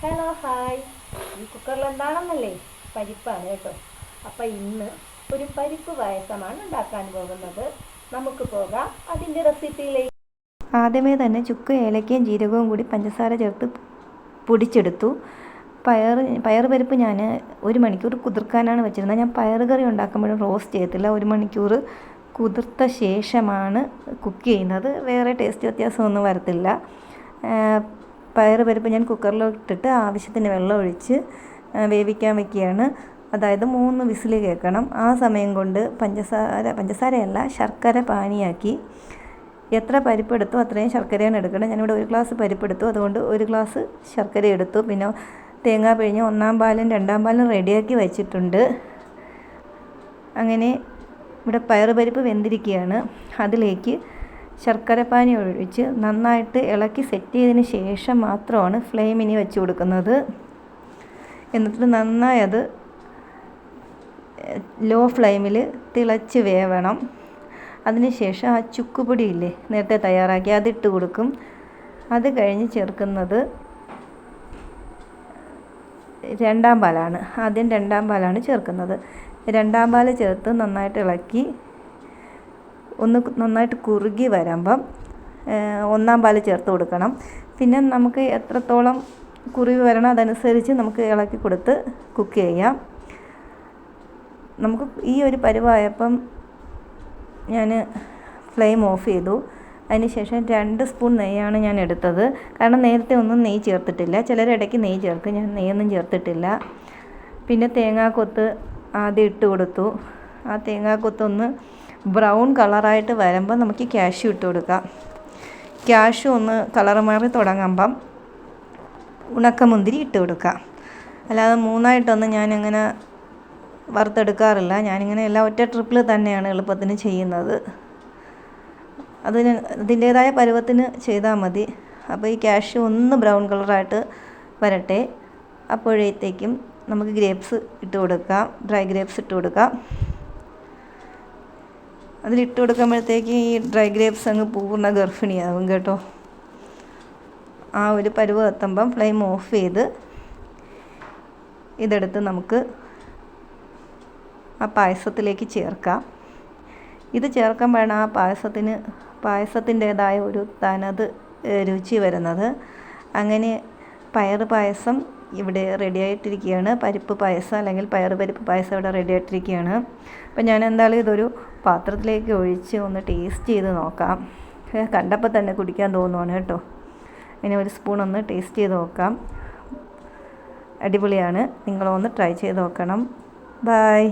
Hello hi. ഈ കുക്കറിൽ എന്താണെന്നല്ലേ? പരിപ്പാണ് കേട്ടോ. അപ്പോൾ ഇന്ന് ഒരു പരിപ്പ് പായസമാണ് ഉണ്ടാക്കാൻ പോകുന്നത്. നമുക്ക് പോകാം അതിന്റെ റെസിപ്പിയിലേക്ക്. ആദ്യമേ തന്നെ ചുക്ക് ഏലക്കയും ജീരകവും കൂടി പഞ്ചസാര ചേർത്ത് പൊടിച്ചെടുത്തു. പയർ പയർ പരിപ്പ് ഞാൻ ഒരു മണിക്കൂർ കുതിർക്കാനാണ് വെച്ചിരുന്നത്. ഞാൻ പയർ കറി ഉണ്ടാക്കുമ്പോഴും റോസ്റ്റ് ചെയ്യത്തില്ല. ഒരു മണിക്കൂർ കുതിർത്ത ശേഷമാണ് കുക്ക് ചെയ്യുന്നത്. വേറെ ടേസ്റ്റ് വ്യത്യാസമൊന്നും വരത്തില്ല. പയർ പരിപ്പ് ഞാൻ കുക്കറിലിട്ടിട്ട് ആവശ്യത്തിന് വെള്ളം ഒഴിച്ച് വേവിക്കാൻ വെക്കുകയാണ്. അതായത് മൂന്ന് വിസിൽ കേൾക്കണം. ആ സമയം കൊണ്ട് പഞ്ചസാര പഞ്ചസാരയല്ല ശർക്കര പാനിയാക്കി. എത്ര പരിപ്പെടുത്തു അത്രയും ശർക്കരയാണ് എടുക്കണം ഞാനിവിടെ ഒരു ഗ്ലാസ് പരിപ്പെടുത്തു അതുകൊണ്ട് ഒരു ഗ്ലാസ് ശർക്കര എടുത്തു. പിന്നെ തേങ്ങ പിഴിഞ്ഞ് ഒന്നാം പാലും രണ്ടാം പാലും റെഡിയാക്കി വെച്ചിട്ടുണ്ട്. അങ്ങനെ ഇവിടെ പയർ പരിപ്പ് വെന്തിരിക്കുകയാണ്. അതിലേക്ക് ശർക്കരപ്പാനി ഒഴിച്ച് നന്നായിട്ട് ഇളക്കി സെറ്റ് ചെയ്തതിന് ശേഷം മാത്രമാണ് ഫ്ലെയിമിനി വെച്ച് കൊടുക്കുന്നത്. എന്നിട്ട് നന്നായി അത് ലോ ഫ്ലെയിമിൽ തിളച്ച് വേവണം. അതിനുശേഷം ആ ചുക്കുപൊടി ഇല്ലേ നേരത്തെ തയ്യാറാക്കി അതിട്ട് കൊടുക്കും. അത് കഴിഞ്ഞ് ചേർക്കുന്നത് രണ്ടാം പാലാണ്. ആദ്യം രണ്ടാം പാലാണ് ചേർക്കുന്നത്. രണ്ടാം പാൽ ചേർത്ത് നന്നായിട്ട് ഇളക്കി ഒന്ന് നന്നായിട്ട് കുറുകി വരുമ്പം ഒന്നാം പാൽ ചേർത്ത് കൊടുക്കണം. പിന്നെ നമുക്ക് എത്രത്തോളം കുറുകി വരണം അതനുസരിച്ച് നമുക്ക് ഇളക്കി കൊടുത്ത് കുക്ക് ചെയ്യാം. നമുക്ക് ഈ ഒരു പരുവായപ്പം ഞാൻ ഫ്ലെയിം ഓഫ് ചെയ്തു. അതിനുശേഷം രണ്ട് സ്പൂൺ നെയ്യാണ് ഞാൻ എടുത്തത്. കാരണം നേരത്തെ ഒന്നും നെയ്യ് ചേർത്തിട്ടില്ല. ചിലരിടയ്ക്ക് നെയ്യ് ചേർക്കും. ഞാൻ നെയ്യൊന്നും ചേർത്തിട്ടില്ല. പിന്നെ തേങ്ങാക്കൊത്ത് ആദ്യം ഇട്ട് കൊടുത്തു. ആ തേങ്ങാക്കൊത്തൊന്ന് ബ്രൗൺ കളറായിട്ട് വരുമ്പോൾ നമുക്ക് ക്യാഷ് ഇട്ട് കൊടുക്കാം. ക്യാഷ് ഒന്ന് കളർ മാറി തുടങ്ങുമ്പം ഉണക്കമുന്തിരി ഇട്ട് കൊടുക്കാം. അല്ലാതെ മൂന്നായിട്ടൊന്നും ഞാനങ്ങനെ വറുത്തെടുക്കാറില്ല. ഞാനിങ്ങനെ എല്ലാ ഒറ്റ ട്രിപ്പിൽ തന്നെയാണ് എളുപ്പത്തിന് ചെയ്യുന്നത്. അതിന് അതിന്റേതായ പരുവത്തിന് ചെയ്താൽ മതി. അപ്പോൾ ഈ ക്യാഷ് ഒന്ന് ബ്രൗൺ കളറായിട്ട് വരട്ടെ. അപ്പോഴത്തേക്കും നമുക്ക് ഗ്രേപ്സ് ഇട്ട് കൊടുക്കാം. ഡ്രൈ ഗ്രേപ്സ് ഇട്ട് കൊടുക്കാം. അതിലിട്ട് കൊടുക്കുമ്പോഴത്തേക്ക് ഈ ഡ്രൈ ഗ്രേപ്സ് അങ്ങ് പൂർണ ഗർഭിണിയാവും കേട്ടോ. ആ ഒരു പരുവ് എത്തുമ്പം ഫ്ലെയിം ഓഫ് ചെയ്ത് ഇതെടുത്ത് നമുക്ക് ആ പായസത്തിലേക്ക് ചേർക്കാം. ഇത് ചേർക്കുമ്പോഴാണ് ആ പായസത്തിന് പായസത്തിന്റേതായ ഒരു തനത് രുചി വരുന്നത്. അങ്ങനെ പയർ പായസം ഇവിടെ റെഡി ആയിട്ടിരിക്കുകയാണ്. പരിപ്പ് പായസം അല്ലെങ്കിൽ പയർ പരിപ്പ് പായസം ഇവിടെ റെഡി ആയിട്ടിരിക്കുകയാണ്. അപ്പം ഞാൻ എന്തായാലും ഇതൊരു പാത്രത്തിലേക്ക് ഒഴിച്ച് ഒന്ന് ടേസ്റ്റ് ചെയ്ത് നോക്കാം. കണ്ടപ്പോൾ തന്നെ കുടിക്കാൻ തോന്നുവാണ് കേട്ടോ. ഇനി ഒരു സ്പൂൺ ഒന്ന് ടേസ്റ്റ് ചെയ്ത് നോക്കാം. അടിപൊളിയാണ്. നിങ്ങളൊന്ന് ട്രൈ ചെയ്ത് നോക്കണം. ബായ്